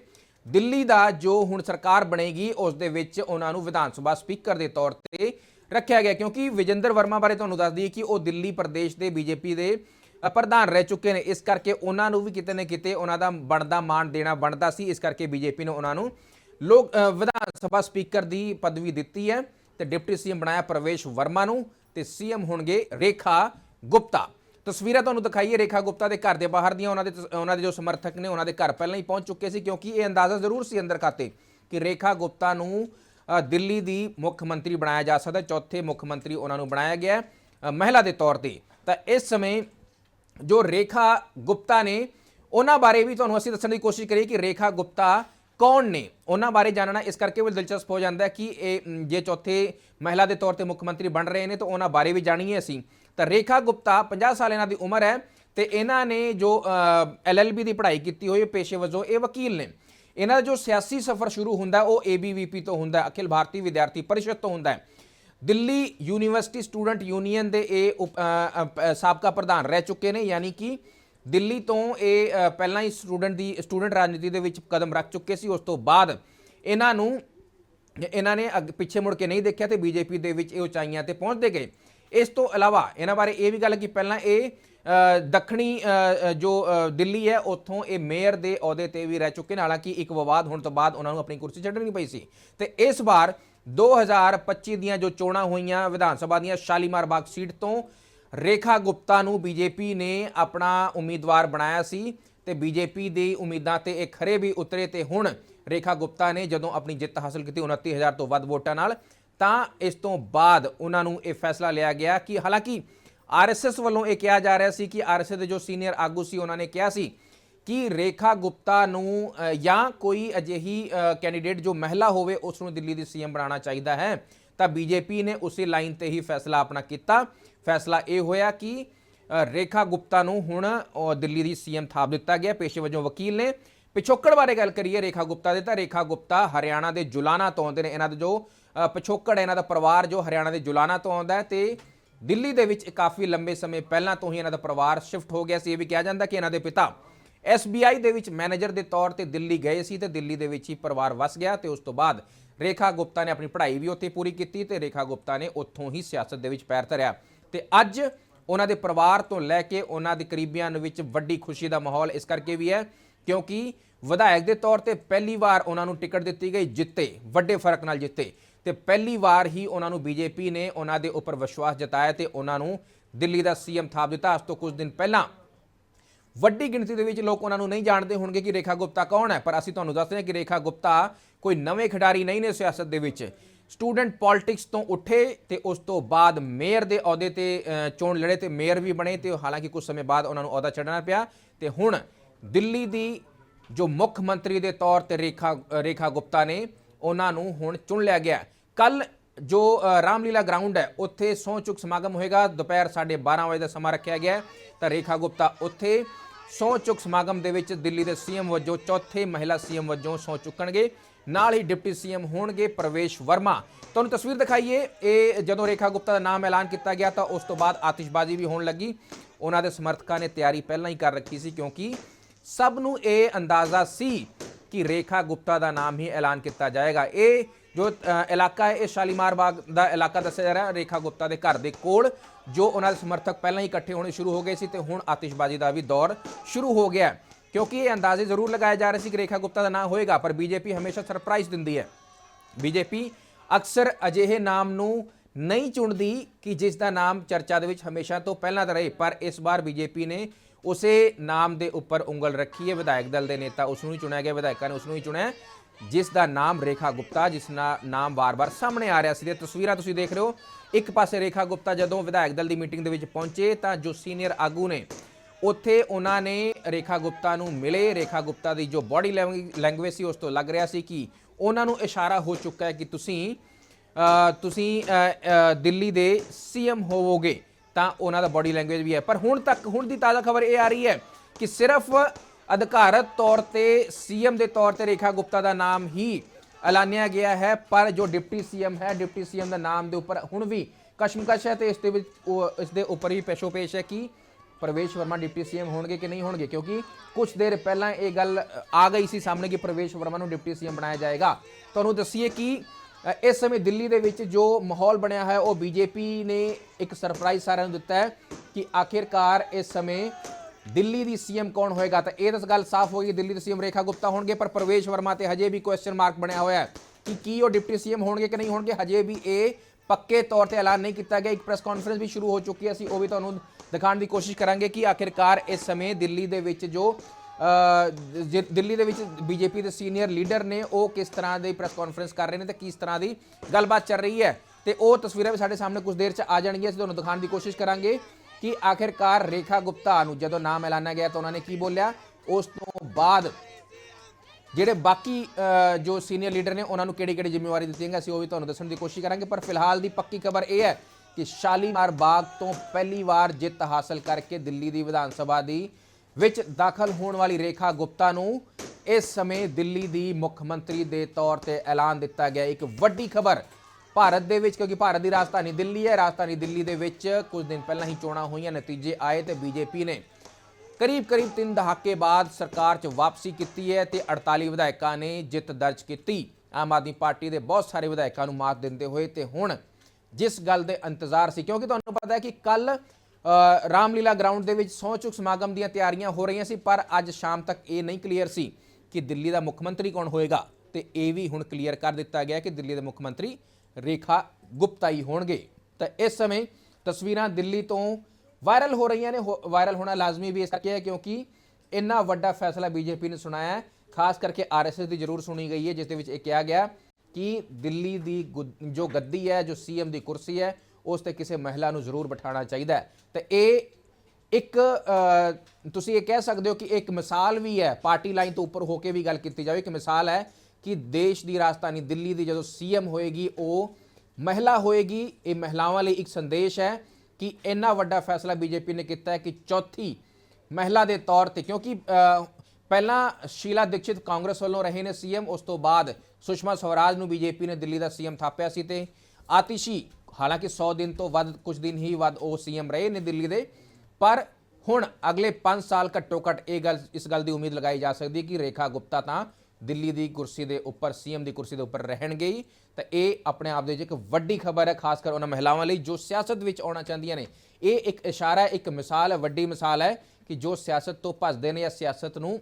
ਦਿੱਲੀ ਦਾ ਜੋ ਹੁਣ ਸਰਕਾਰ ਬਣੇਗੀ, ਉਸ ਦੇ ਵਿੱਚ ਉਹਨਾਂ ਨੂੰ ਵਿਧਾਨ ਸਭਾ ਸਪੀਕਰ ਦੇ ਤੌਰ ਤੇ ਰੱਖਿਆ ਗਿਆ। ਕਿਉਂਕਿ ਵਿਜੇਂਦਰ ਵਰਮਾ ਬਾਰੇ ਤੁਹਾਨੂੰ ਦੱਸ ਦਈਏ ਕਿ ਉਹ ਦਿੱਲੀ ਪ੍ਰਦੇਸ਼ ਦੇ ਬੀਜੇਪੀ ਦੇ ਪ੍ਰਧਾਨ ਰਹਿ ਚੁੱਕੇ ਨੇ। ਇਸ ਕਰਕੇ ਉਹਨਾਂ ਨੂੰ ਵੀ ਕਿਤੇ ਨਾ ਕਿਤੇ ਉਹਨਾਂ ਦਾ ਬਣਦਾ ਮਾਣ ਦੇਣਾ ਬਣਦਾ ਸੀ। ਇਸ ਕਰਕੇ ਬੀਜੇਪੀ ਨੇ ਉਹਨਾਂ ਨੂੰ ਲੋਕ ਵਿਧਾਨ ਸਭਾ ਸਪੀਕਰ ਦੀ ਪਦਵੀ ਦਿੱਤੀ ਹੈ ਤੇ ਡਿਪਟੀ ਸੀਐਮ ਬਣਾਇਆ ਪ੍ਰਵੇਸ਼ ਵਰਮਾ ਨੂੰ ਤੇ ਸੀਐਮ ਹੋਣਗੇ ਰੇਖਾ ਗੁਪਤਾ। ਤਸਵੀਰਾਂ ਤੁਹਾਨੂੰ ਦਿਖਾਈਏ। ਰੇਖਾ ਗੁਪਤਾ ਦੇ ਘਰ ਦੇ ਬਾਹਰ ਦੀਆਂ ਉਹਨਾਂ ਦੇ ਤਸ- ਉਹਨਾਂ ਦੇ ਜੋ ਸਮਰਥਕ ਨੇ ਉਹਨਾਂ ਦੇ ਘਰ ਪਹਿਲਾਂ ਹੀ ਪਹੁੰਚ ਚੁੱਕੇ ਸੀ ਕਿਉਂਕਿ ਇਹ ਅੰਦਾਜ਼ਾ ਜ਼ਰੂਰ ਸੀ ਅੰਦਰ ਖਾਤੇ ਕਿ ਰੇਖਾ ਗੁਪਤਾ ਨੂੰ ਦਿੱਲੀ ਦੀ ਮੁੱਖ ਮੰਤਰੀ ਬਣਾਇਆ ਜਾ ਸਕਦਾ। ਚੌਥੇ ਮੁੱਖ ਮੰਤਰੀ ਉਹਨਾਂ ਨੂੰ ਬਣਾਇਆ ਗਿਆ ਮਹਿਲਾ ਦੇ ਤੌਰ ਤੇ। ਤਾਂ ਇਸ ਸਮੇਂ ਜੋ ਰੇਖਾ ਗੁਪਤਾ ਨੇ ਉਹਨਾਂ ਬਾਰੇ ਵੀ ਤੁਹਾਨੂੰ ਅਸੀਂ ਦੱਸਣ ਦੀ ਕੋਸ਼ਿਸ਼ ਕਰੀਏ ਕਿ ਰੇਖਾ ਗੁਪਤਾ ਕੌਣ ਨੇ? ਉਹਨਾਂ ਬਾਰੇ ਜਾਣਨਾ ਇਸ ਕਰਕੇ ਵੀ ਦਿਲਚਸਪ ਹੋ ਜਾਂਦਾ ਕਿ ਇਹ ਜੇ ਚੌਥੇ ਮਹਿਲਾ ਦੇ ਤੌਰ ਤੇ ਮੁੱਖ ਮੰਤਰੀ ਬਣ ਰਹੇ ਨੇ ਤਾਂ ਉਹਨਾਂ ਬਾਰੇ ਵੀ ਜਾਣੀਏ ਅਸੀਂ। ਤਾਂ ਰੇਖਾ ਗੁਪਤਾ 50 ਸਾਲ ਇਹਨਾਂ ਦੀ ਉਮਰ ਹੈ ਤੇ ਇਹਨਾਂ ਨੇ ਜੋ ਐਲਐਲਬੀ ਦੀ ਪੜ੍ਹਾਈ ਕੀਤੀ ਹੋਈ ਪੇਸ਼ੇ ਵਜੋਂ ਇਹ ਵਕੀਲ ਨੇ। ਇਹਨਾਂ ਦਾ ਜੋ ਸਿਆਸੀ ਸਫ਼ਰ ਸ਼ੁਰੂ ਹੁੰਦਾ ਹੈ, ਉਹ ਏਬੀਵੀਪੀ ਤੋਂ ਹੁੰਦਾ ਅਖਿਲ ਭਾਰਤੀ ਵਿਦਿਆਰਥੀ ਪਰਿਸ਼ਦ ਤੋਂ ਹੁੰਦਾ ਹੈ। ਦਿੱਲੀ ਯੂਨੀਵਰਸਿਟੀ ਸਟੂਡੈਂਟ ਯੂਨੀਅਨ ਦੇ ਇਹ ਉਪ- ਸਾਬਕਾ ਪ੍ਰਧਾਨ ਰਹਿ ਚੁੱਕੇ ਨੇ, ਯਾਨੀ ਕਿ ਦਿੱਲੀ ਤੋਂ ਇਹ ਪਹਿਲਾਂ ਹੀ ਸਟੂਡੈਂਟ ਦੀ, ਸਟੂਡੈਂਟ ਰਾਜਨੀਤੀ ਦੇ ਵਿੱਚ ਕਦਮ ਰੱਖ ਚੁੱਕੇ ਸੀ। ਉਸ ਤੋਂ ਬਾਅਦ ਇਹਨਾਂ ਨੂੰ, ਇਹਨਾਂ ਨੇ ਅੱਗੇ, ਪਿੱਛੇ ਮੁੜ ਕੇ ਨਹੀਂ ਦੇਖਿਆ ਤੇ ਬੀਜੇਪੀ ਦੇ ਵਿੱਚ ਇਹ ਉਚਾਈਆਂ ਤੇ ਪਹੁੰਚਦੇ ਗਏ। ਇਸ ਤੋਂ ਇਲਾਵਾ ਇਹਨਾਂ ਬਾਰੇ ਇਹ ਵੀ ਗੱਲ ਕਿ ਪਹਿਲਾਂ ਇਹ ਦੱਖਣੀ ਜੋ ਦਿੱਲੀ ਹੈ, ਉੱਥੋਂ ਇਹ ਮੇਅਰ ਦੇ ਅਹੁਦੇ ਤੇ ਵੀ ਰਹਿ ਚੁੱਕੇ ਨੇ। ਹਾਲਾਂਕਿ ਇੱਕ ਵਿਵਾਦ ਹੋਣ ਤੋਂ ਬਾਅਦ ਉਹਨਾਂ ਨੂੰ ਆਪਣੀ ਕੁਰਸੀ ਛੱਡਣੀ ਪਈ ਸੀ। ਤੇ ਇਸ ਵਾਰ 2025 ਦੀਆਂ ਜੋ ਚੋਣਾਂ ਹੋਈਆਂ ਵਿਧਾਨ ਸਭਾ ਦੀਆਂ ਸ਼ਾਲੀਮਾਰ ਬਾਗ ਸੀਟ ਤੋਂ, ਰੇਖਾ ਗੁਪਤਾ ਨੂੰ ਬੀਜੇਪੀ ਨੇ ਆਪਣਾ ਉਮੀਦਵਾਰ ਬਣਾਇਆ ਸੀ ਤੇ ਬੀਜੇਪੀ ਦੀ ਉਮੀਦਾਂ ਤੇ ਇਹ ਖਰੇ ਵੀ ਉਤਰੇ ਤੇ ਹੁਣ ਰੇਖਾ ਗੁਪਤਾ ਨੇ ਜਦੋਂ ਆਪਣੀ ਜਿੱਤ ਹਾਸਲ ਕੀਤੀ 29000 ਤੋਂ ਵੱਧ ਵੋਟਾਂ ਨਾਲ, ਤਾਂ ਇਸ ਤੋਂ ਬਾਅਦ ਉਹਨਾਂ ਨੂੰ ਇਹ ਫੈਸਲਾ ਲਿਆ ਗਿਆ ਕਿ ਹਾਲਾਂਕਿ ਆਰਐਸਐਸ ਵੱਲੋਂ ਇਹ ਕਿਹਾ ਜਾ ਰਿਹਾ ਸੀ ਕਿ ਆਰਐਸਐਸ ਦੇ ਜੋ ਸੀਨੀਅਰ ਆਗੂ ਸੀ ਉਹਨਾਂ ਨੇ ਕਿਹਾ ਸੀ ਕਿ ਰੇਖਾ ਗੁਪਤਾ ਨੂੰ ਜਾਂ ਕੋਈ ਅਜਿਹੀ ਕੈਂਡੀਡੇਟ ਜੋ ਮਹਿਲਾ ਹੋਵੇ, ਉਸ ਨੂੰ ਦਿੱਲੀ ਦੀ ਸੀਐਮ ਬਣਾਉਣਾ ਚਾਹੀਦਾ ਹੈ। ਤਾਂ ਬੀਜੇਪੀ ਨੇ ਉਸੇ ਲਾਈਨ ਤੇ ਹੀ ਫੈਸਲਾ ਆਪਣਾ ਕੀਤਾ। ਫੈਸਲਾ ਇਹ ਹੋਇਆ ਕਿ ਰੇਖਾ ਗੁਪਤਾ ਨੂੰ ਹੁਣ ਦਿੱਲੀ ਦੀ ਸੀਐਮ ਥਾਪ ਦਿੱਤਾ ਗਿਆ। ਪੇਸ਼ੇ ਵਜੋਂ ਵਕੀਲ ਨੇ। ਪਿਛੋਕੜ ਬਾਰੇ ਗੱਲ ਕਰੀਏ ਰੇਖਾ ਗੁਪਤਾ ਦੇ, ਤਾਂ ਰੇਖਾ ਗੁਪਤਾ ਹਰਿਆਣਾ ਦੇ ਜੁਲਾਨਾ ਤੋਂ ਆਉਂਦੇ ਨੇ। ਇਹਨਾਂ ਦਾ ਜੋ ਪਿਛੋਕੜ ਇਹਨਾਂ ਦਾ ਪਰਿਵਾਰ ਜੋ ਹਰਿਆਣਾ ਦੇ ਜੁਲਾਨਾ ਤੋਂ ਆਉਂਦਾ ਹੈ ਤੇ ਦਿੱਲੀ ਦੇ ਵਿੱਚ ਕਾਫੀ ਲੰਬੇ ਸਮੇਂ ਪਹਿਲਾਂ ਤੋਂ ਹੀ ਇਹਨਾਂ ਦਾ ਪਰਿਵਾਰ ਸ਼ਿਫਟ ਹੋ ਗਿਆ ਸੀ। ਇਹ ਵੀ ਕਿਹਾ ਜਾਂਦਾ ਕਿ ਇਹਨਾਂ ਦੇ ਪਿਤਾ SBI ਦੇ ਵਿੱਚ ਮੈਨੇਜਰ ਦੇ ਤੌਰ ਤੇ ਦਿੱਲੀ ਗਏ ਸੀ ਤੇ ਦਿੱਲੀ ਦੇ ਵਿੱਚ ਹੀ ਪਰਿਵਾਰ ਵਸ ਗਿਆ ਤੇ ਉਸ ਤੋਂ ਬਾਅਦ ਰੇਖਾ ਗੁਪਤਾ ਨੇ ਆਪਣੀ ਪੜ੍ਹਾਈ ਵੀ ਉੱਥੇ ਪੂਰੀ ਕੀਤੀ ਤੇ ਰੇਖਾ ਗੁਪਤਾ ਨੇ ਉੱਥੋਂ ਹੀ ਸਿਆਸਤ ਦੇ ਵਿੱਚ ਪੈਰ ਧਰਿਆ। ਤੇ ਅੱਜ ਉਹਨਾਂ ਦੇ ਪਰਿਵਾਰ ਤੋਂ ਲੈ ਕੇ ਉਹਨਾਂ ਦੇ ਕਰੀਬੀਆਂ ਦੇ ਵਿੱਚ ਵੱਡੀ ਖੁਸ਼ੀ ਦਾ ਮਾਹੌਲ ਇਸ ਕਰਕੇ ਵੀ ਹੈ ਕਿਉਂਕਿ ਵਿਧਾਇਕ ਦੇ ਤੌਰ ਤੇ ਪਹਿਲੀ ਵਾਰ ਉਹਨਾਂ ਨੂੰ ਟਿਕਟ ਦਿੱਤੀ ਗਈ ਜਿੱਤੇ, ਵੱਡੇ ਫ਼ਰਕ ਨਾਲ ਜਿੱਤੇ। ਤੇ ਪਹਿਲੀ ਵਾਰ ਹੀ ਉਹਨਾਂ ਨੂੰ ਬੀਜੇਪੀ ਨੇ ਉਹਨਾਂ ਦੇ ਉੱਪਰ ਵਿਸ਼ਵਾਸ ਜਤਾਇਆ ਤੇ ਉਹਨਾਂ ਨੂੰ ਦਿੱਲੀ ਦਾ ਸੀਐਮ ਥਾਪ ਦਿੱਤਾ। ਅੱਜ ਤੋਂ ਕੁਝ ਦਿਨ ਪਹਿਲਾਂ ਵੱਡੀ ਗਿਣਤੀ ਦੇ ਵਿੱਚ ਲੋਕ ਉਹਨਾਂ ਨੂੰ ਨਹੀਂ ਜਾਣਦੇ ਹੋਣਗੇ ਕਿ ਰੇਖਾ ਗੁਪਤਾ ਕੌਣ ਹੈ। ਪਰ ਅਸੀਂ ਤੁਹਾਨੂੰ ਦੱਸਦੇ ਹਾਂ ਕਿ ਰੇਖਾ ਗੁਪਤਾ ਕੋਈ ਨਵੇਂ ਖਿਡਾਰੀ ਨਹੀਂ ਨੇ ਸਿਆਸਤ ਦੇ ਵਿੱਚ। ਸਟੂਡੈਂਟ ਪੋਲਿਟਿਕਸ ਤੋਂ ਉੱਠੇ ਤੇ ਉਸ ਤੋਂ ਬਾਅਦ ਮੇਅਰ ਦੇ ਅਹੁਦੇ ਤੇ ਚੋਣ ਲੜੇ ਤੇ ਮੇਅਰ ਵੀ ਬਣੇ ਤੇ ਹਾਲਾਂਕਿ ਕੁਝ ਸਮੇਂ ਬਾਅਦ ਉਹਨਾਂ ਨੂੰ ਅਹੁਦਾ ਛੱਡਣਾ ਪਿਆ। ਤੇ ਹੁਣ ਦਿੱਲੀ ਦੀ ਜੋ ਮੁੱਖ ਮੰਤਰੀ ਦੇ ਤੌਰ ਤੇ ਰੇਖਾ ਰੇਖਾ ਗੁਪਤਾ ਨੇ ਉਹਨਾਂ ਨੂੰ ਹੁਣ ਚੁਣ ਲਿਆ ਗਿਆ। ਕੱਲ ਜੋ ਰਾਮਲੀਲਾ ਗਰਾਊਂਡ ਹੈ, ਉੱਥੇ ਸਹੁੰ ਚੁੱਕ ਸਮਾਗਮ ਹੋਏਗਾ। ਦੁਪਹਿਰ 12:30 ਵਜੇ ਦਾ ਸਮਾਂ ਰੱਖਿਆ ਗਿਆ ਤਾਂ ਰੇਖਾ ਗੁਪਤਾ ਉੱਥੇ ਸਹੁੰ ਚੁੱਕ ਸਮਾਗਮ ਦੇ ਵਿੱਚ ਦਿੱਲੀ ਦੇ ਸੀਐਮ ਵਜੋਂ ਚੌਥੇ ਮਹਿਲਾ ਸੀਐਮ ਵਜੋਂ ਸਹੁੰ ਚੁੱਕਣਗੇ। ਨਾਲ ਹੀ ਡਿਪਟੀ ਸੀਐਮ ਹੋਣਗੇ ਪ੍ਰਵੇਸ਼ ਵਰਮਾ। ਤੁਹਾਨੂੰ ਤਸਵੀਰ ਦਿਖਾਈਏ। ਇਹ ਜਦੋਂ ਰੇਖਾ ਗੁਪਤਾ ਦਾ ਨਾਮ ਐਲਾਨ ਕੀਤਾ ਗਿਆ ਤਾਂ ਉਸ ਤੋਂ ਬਾਅਦ ਆਤਿਸ਼ਬਾਜ਼ੀ ਵੀ ਹੋਣ ਲੱਗੀ। ਉਹਨਾਂ ਦੇ ਸਮਰਥਕਾਂ ਨੇ ਤਿਆਰੀ ਪਹਿਲਾਂ ਹੀ ਕਰ ਰੱਖੀ ਸੀ ਕਿਉਂਕਿ ਸਭ ਨੂੰ ਇਹ ਅੰਦਾਜ਼ਾ ਸੀ ਕਿ ਰੇਖਾ ਗੁਪਤਾ ਦਾ ਨਾਮ ਹੀ ਐਲਾਨ ਕੀਤਾ ਜਾਏਗਾ। ਇਹ ਜੋ ਇਲਾਕਾ ਹੈ, ਇਹ ਸ਼ਾਲੀਮਾਰ ਬਾਗ ਦਾ ਇਲਾਕਾ ਦੱਸਿਆ ਜਾ ਰਿਹਾ। ਰੇਖਾ ਗੁਪਤਾ ਦੇ ਘਰ ਦੇ ਕੋਲ ਜੋ ਉਹਨਾਂ ਦੇ ਸਮਰਥਕ ਪਹਿਲਾਂ ਹੀ ਇਕੱਠੇ ਹੋਣੇ ਸ਼ੁਰੂ ਹੋ ਗਏ ਸੀ ਤੇ ਹੁਣ ਆਤਿਸ਼ਬਾਜ਼ੀ ਦਾ ਵੀ ਦੌਰ ਸ਼ੁਰੂ ਹੋ ਗਿਆ ਕਿਉਂਕਿ ਇਹ ਅੰਦਾਜ਼ੇ ਜ਼ਰੂਰ ਲਗਾਏ ਜਾ ਰਹੇ ਸੀ ਕਿ ਰੇਖਾ ਗੁਪਤਾ ਦਾ ਨਾਂ ਹੋਏਗਾ, ਪਰ ਬੀਜੇਪੀ ਹਮੇਸ਼ਾ ਸਰਪ੍ਰਾਈਜ਼ ਦਿੰਦੀ ਹੈ। ਬੀਜੇਪੀ ਅਕਸਰ ਅਜਿਹੇ ਨਾਮ ਨੂੰ ਨਹੀਂ ਚੁਣਦੀ ਕਿ ਜਿਸ ਦਾ ਨਾਮ ਚਰਚਾ ਦੇ ਵਿੱਚ ਹਮੇਸ਼ਾ ਤੋਂ ਪਹਿਲਾਂ ਤਾਂ ਰਹੇ, ਪਰ ਇਸ ਵਾਰ ਬੀਜੇਪੀ ਨੇ ਉਸੇ ਨਾਮ ਦੇ ਉੱਪਰ ਉਂਗਲ ਰੱਖੀ ਹੈ। ਵਿਧਾਇਕ ਦਲ ਦੇ ਨੇਤਾ ਉਸ ਨੂੰ ਹੀ ਚੁਣਿਆ ਗਿਆ, ਵਿਧਾਇਕਾਂ ਨੇ ਉਸ ਨੂੰ ਹੀ ਚੁਣਿਆ। ਜਿਸ ਦਾ ਨਾਮ ਰੇਖਾ ਗੁਪਤਾ, ਜਿਸ ਦਾ ਨਾਮ ਵਾਰ-ਵਾਰ ਸਾਹਮਣੇ ਆ ਰਿਹਾ ਸੀ। ਤੇ ਤਸਵੀਰਾਂ ਤੁਸੀਂ ਦੇਖ ਰਹੇ ਹੋ। ਇੱਕ ਪਾਸੇ ਰੇਖਾ ਗੁਪਤਾ ਜਦੋਂ ਵਿਧਾਇਕ ਦਲ ਦੀ ਮੀਟਿੰਗ ਦੇ ਵਿੱਚ ਪਹੁੰਚੇ ਤਾਂ ਜੋ ਸੀਨੀਅਰ ਆਗੂ ਨੇ ਉੱਥੇ ਉਹਨਾਂ ਨੇ ਰੇਖਾ ਗੁਪਤਾ ਨੂੰ ਮਿਲੇ। ਰੇਖਾ ਗੁਪਤਾ ਦੀ ਜੋ ਬਾਡੀ ਲੈਂਗੁਏਜ ਸੀ ਉਸ ਤੋਂ ਲੱਗ ਰਿਹਾ ਸੀ ਕਿ ਉਹਨਾਂ ਨੂੰ ਇਸ਼ਾਰਾ ਹੋ ਚੁੱਕਾ ਹੈ ਕਿ ਤੁਸੀਂ ਤੁਸੀਂ ਦਿੱਲੀ ਦੇ ਸੀਐਮ ਹੋਵੋਗੇ ਤਾਂ ਉਹਨਾਂ ਦਾ ਬਾਡੀ ਲੈਂਗੁਏਜ ਵੀ ਹੈ। ਪਰ ਹੁਣ ਤੱਕ, ਹੁਣ ਦੀ ਤਾਜ਼ਾ ਖਬਰ ਇਹ ਆ ਰਹੀ ਹੈ ਕਿ ਸਿਰਫ ਅਧਿਕਾਰਤ ਤੌਰ ਤੇ, ਸੀਐਮ ਦੇ ਤੌਰ ਤੇ ਰੇਖਾ ਗੁਪਤਾ ਦਾ ਨਾਮ ਹੀ ਐਲਾਨਿਆ ਗਿਆ ਹੈ, ਪਰ ਜੋ ਡਿਪਟੀ ਸੀਐਮ ਹੈ, ਡਿਪਟੀ ਸੀਐਮ ਦਾ ਨਾਮ ਦੇ ਉੱਪਰ ਹੁਣ ਵੀ ਕਸ਼ਮਕਸ਼ ਹੈ ਤੇ ਇਸ ਦੇ ਵਿੱਚ ਉਹ- ਇਸ ਦੇ ਉੱਪਰ ਹੀ ਪੇਸ਼ੋ ਪੇਸ਼ ਹੈ ਕਿ ਪ੍ਰਵੇਸ਼ ਵਰਮਾ ਡਿਪਟੀ ਸੀਐਮ ਹੋਣਗੇ ਕਿ ਨਹੀਂ ਹੋਣਗੇ, ਕਿਉਂਕਿ ਕੁਝ ਦੇਰ ਪਹਿਲਾਂ ਇਹ ਗੱਲ ਆ ਗਈ ਸੀ ਸਾਹਮਣੇ ਕਿ ਪ੍ਰਵੇਸ਼ ਵਰਮਾ ਨੂੰ ਡਿਪਟੀ ਸੀਐਮ ਬਣਾਇਆ ਜਾਏਗਾ। ਤੁਹਾਨੂੰ ਦੱਸੀਏ ਕਿ ਇਸ ਸਮੇਂ ਦਿੱਲੀ ਦੇ ਵਿੱਚ ਜੋ ਮਾਹੌਲ ਬਣਿਆ ਹੈ, ਉਹ ਬੀਜੇਪੀ ਨੇ ਇੱਕ ਸਰਪ੍ਰਾਈਜ਼ ਸਾਰਿਆਂ ਨੂੰ ਦਿੱਤਾ ਹੈ ਕਿ ਆਖਿਰਕਾਰ ਇਸ ਸਮੇਂ ਦਿੱਲੀ ਦੀ ਸੀਐਮ ਕੌਣ ਹੋਏਗਾ? ਤਾਂ ਇਹ ਤਾਂ ਗੱਲ ਸਾਫ਼ ਹੋ ਗਈ, ਦਿੱਲੀ ਦੇ ਸੀਐਮ ਰੇਖਾ ਗੁਪਤਾ ਹੋਣਗੇ, ਪਰ ਪ੍ਰਵੇਸ਼ ਵਰਮਾ ਤੇ ਹਜੇ ਵੀ ਕੁਐਸਚਨ ਮਾਰਕ ਬਣਿਆ ਹੋਇਆ ਹੈ ਕਿ ਕੀ ਉਹ ਡਿਪਟੀ ਸੀਐਮ ਹੋਣਗੇ ਕਿ ਨਹੀਂ ਹੋਣਗੇ? ਹਜੇ ਵੀ ਇਹ ਪੱਕੇ ਤੌਰ ਤੇ ਐਲਾਨ ਨਹੀਂ ਕੀਤਾ ਗਿਆ। ਇੱਕ ਪ੍ਰੈਸ ਕਾਨਫਰੰਸ ਵੀ ਸ਼ੁਰੂ ਹੋ ਚੁੱਕੀ ਹੈ। ਅਸੀਂ ਉਹ ਵੀ ਤੁਹਾਨੂੰ ਦਿਖਾਉਣ ਦੀ ਕੋਸ਼ਿਸ਼ ਕਰਾਂਗੇ ਕਿ ਆਖਿਰਕਾਰ ਇਸ ਸਮੇਂ ਦਿੱਲੀ ਦੇ ਵਿੱਚ ਜੋ ਜ- ਦਿੱਲੀ ਦੇ ਵਿੱਚ ਬੀਜੇਪੀ ਦੇ ਸੀਨੀਅਰ ਲੀਡਰ ਨੇ, ਉਹ ਕਿਸ ਤਰ੍ਹਾਂ ਦੀ ਪ੍ਰੈਸ ਕਾਨਫਰੰਸ ਕਰ ਰਹੇ ਨੇ ਤੇ ਕਿਸ ਤਰ੍ਹਾਂ ਦੀ ਗੱਲਬਾਤ ਚੱਲ ਰਹੀ ਹੈ। ਤੇ ਉਹ ਤਸਵੀਰਾਂ ਵੀ ਸਾਡੇ ਸਾਹਮਣੇ ਕੁਝ ਦੇਰ ਚ ਆ ਜਾਣਗੀਆਂ। ਅਸੀਂ ਤੁਹਾਨੂੰ ਦਿਖਾਉਣ ਦੀ ਕੋਸ਼ਿਸ਼ ਕਰਾਂਗੇ। ਕਿ ਆਖਿਰਕਾਰ ਰੇਖਾ ਗੁਪਤਾ ਨੂੰ ਜਦੋਂ ਨਾਮ ਐਲਾਨਿਆ ਗਿਆ ਤਾਂ ਉਹਨਾਂ ਨੇ ਕੀ ਬੋਲਿਆ? ਉਸ ਤੋਂ ਬਾਅਦ ਜਿਹੜੇ ਬਾਕੀ ਜੋ ਸੀਨੀਅਰ ਲੀਡਰ ਨੇ ਉਹਨਾਂ ਨੂੰ ਕਿਹੜੀ ਕਿਹੜੀ ਜ਼ਿੰਮੇਵਾਰੀ ਦਿੱਤੀਆਂ ਗਈਆਂ ਅਸੀਂ ਉਹ ਵੀ ਤੁਹਾਨੂੰ ਦੱਸਣ ਦੀ ਕੋਸ਼ਿਸ਼ ਕਰਾਂਗੇ। ਪਰ ਫਿਲਹਾਲ ਦੀ ਪੱਕੀ ਖਬਰ ਇਹ ਹੈ ਕਿ ਸ਼ਾਲੀਮਾਰ ਬਾਗ ਤੋਂ ਪਹਿਲੀ ਵਾਰ ਜਿੱਤ ਹਾਸਲ ਕਰਕੇ ਦਿੱਲੀ ਦੀ ਵਿਧਾਨ ਸਭਾ ਦੀ ਵਿੱਚ ਦਾਖਲ ਹੋਣ ਵਾਲੀ ਰੇਖਾ ਗੁਪਤਾ ਨੂੰ ਇਸ ਸਮੇਂ ਦਿੱਲੀ ਦੀ ਮੁੱਖ ਮੰਤਰੀ ਦੇ ਤੌਰ ਤੇ ਐਲਾਨ ਦਿੱਤਾ ਗਿਆ। ਇੱਕ ਵੱਡੀ ਖਬਰ ਭਾਰਤ ਦੇ ਵਿੱਚ, ਕਿਉਂਕਿ ਭਾਰਤ ਦੀ ਰਾਜਧਾਨੀ ਦਿੱਲੀ ਹੈ, ਰਾਜਧਾਨੀ ਦਿੱਲੀ ਦੇ ਵਿੱਚ ਕੁਝ ਦਿਨ ਪਹਿਲਾਂ ਹੀ ਚੋਣਾਂ ਹੋਈਆਂ, ਨਤੀਜੇ ਆਏ ਤੇ ਬੀਜੇਪੀ ਨੇ ਕਰੀਬ ਕਰੀਬ 3 ਦਹਾਕੇ ਬਾਅਦ ਸਰਕਾਰ 'ਚ ਵਾਪਸੀ ਕੀਤੀ ਹੈ ਤੇ 48 ਵਿਧਾਇਕਾਂ ਨੇ ਜਿੱਤ ਦਰਜ ਕੀਤੀ। ਆਮ ਆਦਮੀ ਪਾਰਟੀ ਦੇ ਬਹੁਤ ਸਾਰੇ ਵਿਧਾਇਕਾਂ ਨੂੰ ਮਾਤ ਦਿੰਦੇ ਹੋਏ ਤੇ ਹੁਣ ਜਿਸ ਗੱਲ ਦੇ ਇੰਤਜ਼ਾਰ ਸੀ, ਕਿਉਂਕਿ ਤੁਹਾਨੂੰ ਪਤਾ ਹੈ ਕਿ ਕੱਲ ਰਾਮਲੀਲਾ ਗਰਾਊਂਡ ਦੇ ਵਿੱਚ ਸਹੁੰ ਚੁੱਕ ਸਮਾਗਮ ਦੀਆਂ ਤਿਆਰੀਆਂ ਹੋ ਰਹੀਆਂ ਸੀ, ਪਰ ਅੱਜ ਸ਼ਾਮ ਤੱਕ ਇਹ ਨਹੀਂ ਕਲੀਅਰ ਸੀ ਕਿ ਦਿੱਲੀ ਦਾ ਮੁੱਖ ਮੰਤਰੀ ਕੌਣ ਹੋਏਗਾ। ਤੇ ਇਹ ਵੀ ਹੁਣ ਕਲੀਅਰ ਕਰ ਦਿੱਤਾ ਗਿਆ ਕਿ ਦਿੱਲੀ ਦੇ ਮੁੱਖ ਮੰਤਰੀ ਰੇਖਾ ਗੁਪਤਾ ਹੀ ਹੋਣਗੇ। ਤਾਂ ਇਸ ਸਮੇਂ ਤਸਵੀਰਾਂ ਦਿੱਲੀ ਤੋਂ ਵਾਇਰਲ ਹੋ ਰਹੀਆਂ ਨੇ, ਹੋ- ਵਾਇਰਲ ਹੋਣਾ ਲਾਜ਼ਮੀ ਵੀ ਇਸ ਕਰਕੇ ਹੈ ਕਿਉਂਕਿ ਇੰਨਾ ਵੱਡਾ ਫੈਸਲਾ ਬੀਜੇਪੀ ਨੇ ਸੁਣਾਇਆ ਹੈ। ਖਾਸ ਕਰਕੇ ਆਰਐਸਐਸ ਦੀ ਜ਼ਰੂਰ ਸੁਣੀ ਗਈ ਹੈ, ਜਿਸ ਦੇ ਵਿੱਚ ਇਹ ਕਿਹਾ ਗਿਆ ਕਿ ਦਿੱਲੀ ਦੀ ਗੁ- ਜੋ ਗੱਦੀ ਹੈ, ਜੋ ਸੀਐਮ ਦੀ ਕੁਰਸੀ ਹੈ, ਉਸ ਤੇ ਕਿਸੇ ਮਹਿਲਾ ਨੂੰ ਜ਼ਰੂਰ ਬਿਠਾਉਣਾ ਚਾਹੀਦਾ ਹੈ। ਤੇ ਇਹ ਇੱਕ ਤੁਸੀਂ ਇਹ ਕਹਿ ਸਕਦੇ ਹੋ ਕਿ ਇੱਕ ਮਿਸਾਲ ਵੀ ਹੈ, ਪਾਰਟੀ ਲਾਈਨ ਤੋਂ ਉੱਪਰ ਹੋ ਕੇ ਵੀ ਗੱਲ ਕੀਤੀ ਜਾਵੇ ਕਿ ਮਿਸਾਲ ਹੈ ਕਿ ਦੇਸ਼ ਦੀ ਰਾਜਧਾਨੀ ਦਿੱਲੀ ਦੀ ਜਦੋਂ ਸੀਐਮ ਹੋਏਗੀ, ਉਹ ਮਹਿਲਾ ਹੋਏਗੀ। ਇਹ ਮਹਿਲਾਵਾਂ ਲਈ ਇੱਕ ਸੰਦੇਸ਼ ਹੈ ਕਿ ਇੰਨਾ ਵੱਡਾ ਫੈਸਲਾ ਬੀਜੇਪੀ ਨੇ ਕੀਤਾ ਹੈ ਕਿ ਚੌਥੀ ਮਹਿਲਾ ਦੇ ਤੌਰ ਤੇ, ਕਿਉਂਕਿ ਪਹਿਲਾਂ ਸ਼ੀਲਾ ਦੀਕਸ਼ਿਤ ਕਾਂਗਰਸ ਵੱਲੋਂ ਰਹੇ ਨੇ ਸੀਐਮ, ਉਸ ਤੋਂ ਬਾਅਦ ਸੁਸ਼ਮਾ ਸਵਰਾਜ ਨੂੰ ਬੀਜੇਪੀ ਨੇ ਦਿੱਲੀ ਦਾ ਸੀਐਮ ਥਾਪਿਆ ਸੀ ਤੇ ਆਤਿਸ਼ੀ, ਹਾਲਾਂਕਿ 100 ਦਿਨ ਤੋਂ ਵੱਧ, ਕੁਝ ਦਿਨ ਹੀ ਵੱਧ ਉਹ ਸੀਐਮ ਰਹੇ ਨੇ ਦਿੱਲੀ ਦੇ। ਪਰ ਹੁਣ ਅਗਲੇ 5 ਸਾਲ ਘੱਟੋ ਘੱਟ ਇਹ ਗੱਲ, ਇਸ ਗੱਲ ਦੀ ਉਮੀਦ ਲਗਾਈ ਜਾ ਸਕਦੀ ਹੈ ਕਿ ਰੇਖਾ ਗੁਪਤਾ ਤਾਂ ਦਿੱਲੀ ਦੀ ਕੁਰਸੀ ਦੇ ਉੱਪਰ, ਸੀਐਮ ਦੀ ਕੁਰਸੀ ਦੇ ਉੱਪਰ ਰਹਿਣਗੇ ਹੀ। ਤਾਂ ਇਹ ਆਪਣੇ ਆਪ ਦੇ ਵਿੱਚ ਇੱਕ ਵੱਡੀ ਖਬਰ ਹੈ, ਖਾਸ ਕਰ ਉਹਨਾਂ ਮਹਿਲਾਵਾਂ ਲਈ, ਜੋ ਸਿਆਸਤ ਵਿੱਚ ਆਉਣਾ ਚਾਹੁੰਦੀਆਂ ਨੇ। ਇਹ ਇੱਕ ਇਸ਼ਾਰਾ, ਇੱਕ ਮਿਸਾਲ ਹੈ ਵੱਡੀ ਮਿਸਾਲ ਹੈ ਕਿ ਜੋ ਸਿਆਸਤ ਤੋਂ ਭੱਜਦੇ ਨੇ ਜਾਂ ਸਿਆਸਤ ਨੂੰ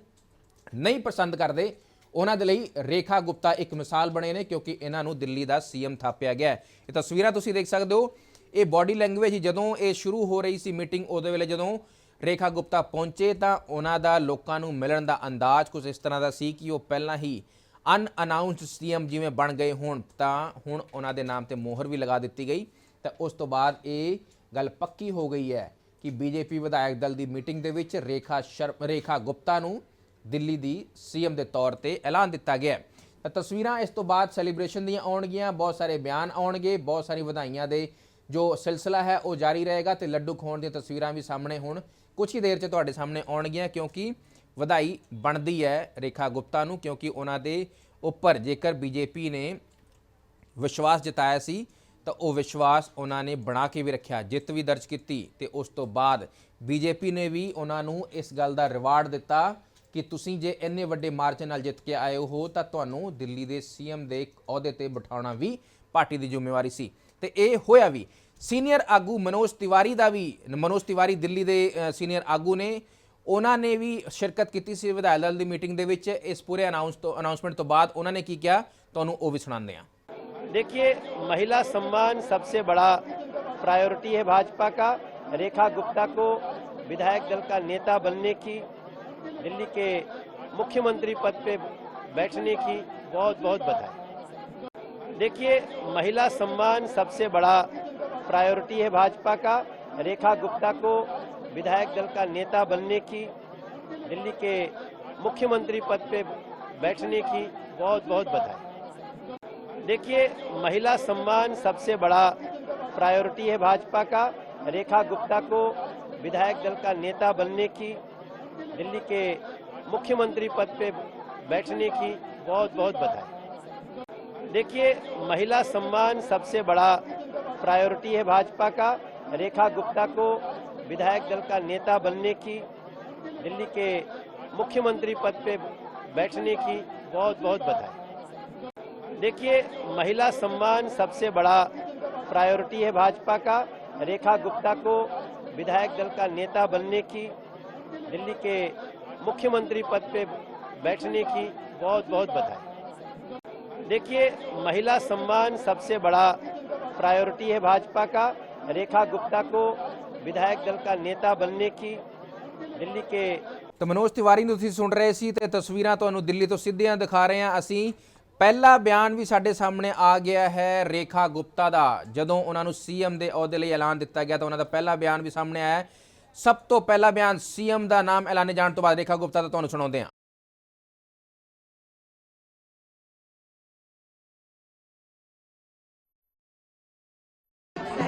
ਨਹੀਂ ਪਸੰਦ ਕਰਦੇ, ਉਹਨਾਂ ਦੇ ਲਈ ਰੇਖਾ ਗੁਪਤਾ ਇੱਕ ਮਿਸਾਲ ਬਣੇ ਨੇ, ਕਿਉਂਕਿ ਇਹਨਾਂ ਨੂੰ ਦਿੱਲੀ ਦਾ ਸੀਐਮ ਥਾਪਿਆ ਗਿਆ ਹੈ। ਇਹ ਤਸਵੀਰਾਂ ਤੁਸੀਂ ਦੇਖ ਸਕਦੇ ਹੋ। ਇਹ ਬਾਡੀ ਲੈਂਗੁਏਜ ਜਦੋਂ ਇਹ ਸ਼ੁਰੂ ਹੋ ਰਹੀ ਸੀ ਮੀਟਿੰਗ, ਉਹਦੇ ਵੇਲੇ ਜਦੋਂ ਰੇਖਾ ਗੁਪਤਾ ਪਹੁੰਚੇ ਤਾਂ ਉਹਨਾਂ ਦਾ ਲੋਕਾਂ ਨੂੰ ਮਿਲਣ ਦਾ ਅੰਦਾਜ਼ ਕੁਝ ਇਸ ਤਰ੍ਹਾਂ ਦਾ ਸੀ ਕਿ ਉਹ ਪਹਿਲਾਂ ਹੀ ਅਨਅਨਾਉਂਸਡ ਸੀਐਮ ਜਿਵੇਂ ਬਣ ਗਏ ਹੋਣ, ਤਾਂ ਹੁਣ ਉਹਨਾਂ ਦੇ ਨਾਮ ਤੇ ਮੋਹਰ ਵੀ ਲਗਾ ਦਿੱਤੀ ਗਈ। ਤਾਂ ਉਸ ਤੋਂ ਬਾਅਦ ਇਹ ਗੱਲ ਪੱਕੀ ਹੋ ਗਈ ਹੈ ਕਿ ਬੀਜੇਪੀ ਵਿਧਾਇਕ ਦਲ ਦੀ ਮੀਟਿੰਗ ਦੇ ਵਿੱਚ ਰੇਖਾ ਸ਼ਰਮ ਰੇਖਾ ਗੁਪਤਾ ਨੂੰ ਦਿੱਲੀ ਦੀ ਸੀਐਮ ਦੇ ਤੌਰ ਤੇ ਐਲਾਨ ਦਿੱਤਾ ਗਿਆ ਤਾਂ ਤਸਵੀਰਾਂ ਇਸ ਤੋਂ ਬਾਅਦ ਸੈਲੀਬ੍ਰੇਸ਼ਨ ਦੀਆਂ ਆਉਣਗੀਆਂ, ਬਹੁਤ ਸਾਰੇ ਬਿਆਨ ਆਉਣਗੇ, ਬਹੁਤ ਸਾਰੀ ਵਧਾਈਆਂ ਦੇ ਜੋ ਸਿਲਸਿਲਾ ਹੈ ਉਹ ਜਾਰੀ ਰਹੇਗਾ ਤੇ ਲੱਡੂ ਖਵਾਉਣ ਦੀਆਂ ਤਸਵੀਰਾਂ ਵੀ ਸਾਹਮਣੇ ਹੁਣ। ਕੁਝ ਹੀ ਦੇਰ 'ਚ ਤੁਹਾਡੇ ਸਾਹਮਣੇ ਆਉਣਗੀਆਂ ਕਿਉਂਕਿ ਵਧਾਈ ਬਣਦੀ ਹੈ ਰੇਖਾ ਗੁਪਤਾ ਨੂੰ, ਕਿਉਂਕਿ ਉਹਨਾਂ ਦੇ ਉੱਪਰ ਜੇਕਰ ਬੀਜੇਪੀ ਨੇ ਵਿਸ਼ਵਾਸ ਜਤਾਇਆ ਸੀ, ਤਾਂ ਉਹ ਵਿਸ਼ਵਾਸ ਉਹਨਾਂ ਨੇ ਬਣਾ ਕੇ ਵੀ ਰੱਖਿਆ, ਜਿੱਤ ਵੀ ਦਰਜ ਕੀਤੀ ਤੇ ਉਸ ਤੋਂ ਬਾਅਦ ਬੀਜੇਪੀ ਨੇ ਵੀ ਉਹਨਾਂ ਨੂੰ ਇਸ ਗੱਲ ਦਾ ਰਿਵਾਰਡ ਦਿੱਤਾ ਕਿ ਤੁਸੀਂ ਜੇ ਇੰਨੇ ਵੱਡੇ ਮਾਰਜਨ ਨਾਲ ਜਿੱਤ ਕੇ ਆਏ ਹੋ, ਤਾਂ ਤੁਹਾਨੂੰ ਦਿੱਲੀ ਦੇ ਸੀਐਮ ਦੇ ਅਹੁਦੇ ਤੇ ਬਿਠਾਉਣਾ ਵੀ ਪਾਰਟੀ ਦੀ ਜ਼ਿੰਮੇਵਾਰੀ ਸੀ। ਤੇ ਇਹ ਹੋਇਆ ਵੀ ਸੀਨੀਅਰ ਆਗੂ ਮਨੋਜ ਤਿਵਾਰੀ ਦਾ ਵੀ ਮਨੋਜ ਤਿਵਾਰੀ ਦਿੱਲੀ ਦੇ ਸੀਨੀਅਰ ਆਗੂ ਨੇ ਉਹਨਾਂ ਨੇ ਵੀ ਸ਼ਿਰਕਤ ਕੀਤੀ ਸੀ ਵਿਧਾਇਕ ਦਲ ਦੀ ਮੀਟਿੰਗ ਦੇ ਵਿੱਚ ਇਸ ਪੂਰੇ ਅਨਾਉਂਸ ਤੋਂ ਅਨਾਉਂਸਮੈਂਟ ਤੋਂ ਬਾਅਦ ਉਹਨਾਂ ਨੇ ਕੀ ਕਿਹਾ ਤੁਹਾਨੂੰ ਉਹ ਵੀ ਸੁਣਾਉਂਦੇ ਹਾਂ देखिए महिला सम्मान सबसे बड़ा प्रायोरिटी है भाजपा का रेखा गुप्ता को विधायक दल का नेता बनने की दिल्ली के मुख्यमंत्री पद पे बैठने की बहुत बहुत बधाई देखिए महिला सम्मान सबसे बड़ा प्रायोरिटी है भाजपा का। रेखा गुप्ता को विधायक दल का नेता बनने की, दिल्ली के मुख्यमंत्री पद पे बैठने की बहुत बहुत बधाई। देखिए, महिला सम्मान सबसे बड़ा प्रायोरिटी है भाजपा का। रेखा गुप्ता को विधायक दल का नेता बनने की, दिल्ली के मुख्यमंत्री पद पे बैठने की बहुत बहुत बधाई। देखिए, महिला सम्मान सबसे बड़ा प्रायोरिटी है भाजपा का। रेखा गुप्ता को विधायक दल का नेता बनने की, दिल्ली के मुख्यमंत्री पद पे बैठने की बहुत बहुत बधाई। देखिए, महिला सम्मान सबसे बड़ा प्रायोरिटी है भाजपा का। रेखा गुप्ता को विधायक दल का नेता बनने की, दिल्ली के मुख्यमंत्री पद पे बैठने की बहुत बहुत बधाई। देखिए, महिला सम्मान सबसे बड़ा प्रायोरिटी है भाजपा का रेखा गुप्ता को विधायक दल का नेता बनने की दिल्ली के ਤਾਂ ਮਨੋਜ ਤਿਵਾਰੀ ਨੂੰ ਤੁਸੀਂ ਸੁਣ ਰਹੇ ਸੀ ਤੇ ਤਸਵੀਰਾਂ ਤੁਹਾਨੂੰ ਦਿੱਲੀ ਤੋਂ ਸਿੱਧੀਆਂ ਦਿਖਾ ਰਹੇ ਹਾਂ ਅਸੀਂ ਪਹਿਲਾ ਬਿਆਨ ਵੀ ਸਾਡੇ ਸਾਹਮਣੇ ਆ ਗਿਆ ਹੈ ਰੇਖਾ ਗੁਪਤਾ ਦਾ ਜਦੋਂ ਉਹਨਾਂ ਨੂੰ ਸੀਐਮ ਦੇ ਅਹੁਦੇ ਲਈ ਐਲਾਨ ਦਿੱਤਾ ਗਿਆ ਤਾਂ ਉਹਨਾਂ ਦਾ ਪਹਿਲਾ ਬਿਆਨ ਵੀ ਸਾਹਮਣੇ ਆਇਆ ਹੈ। ਸਭ ਤੋਂ ਪਹਿਲਾ ਬਿਆਨ ਸੀਐਮ ਦਾ ਨਾਮ ਐਲਾਨੇ ਜਾਣ ਤੋਂ ਬਾਅਦ ਰੇਖਾ ਗੁਪਤਾ ਦਾ ਤੁਹਾਨੂੰ ਸੁਣਾਉਂਦੇ ਹਾਂ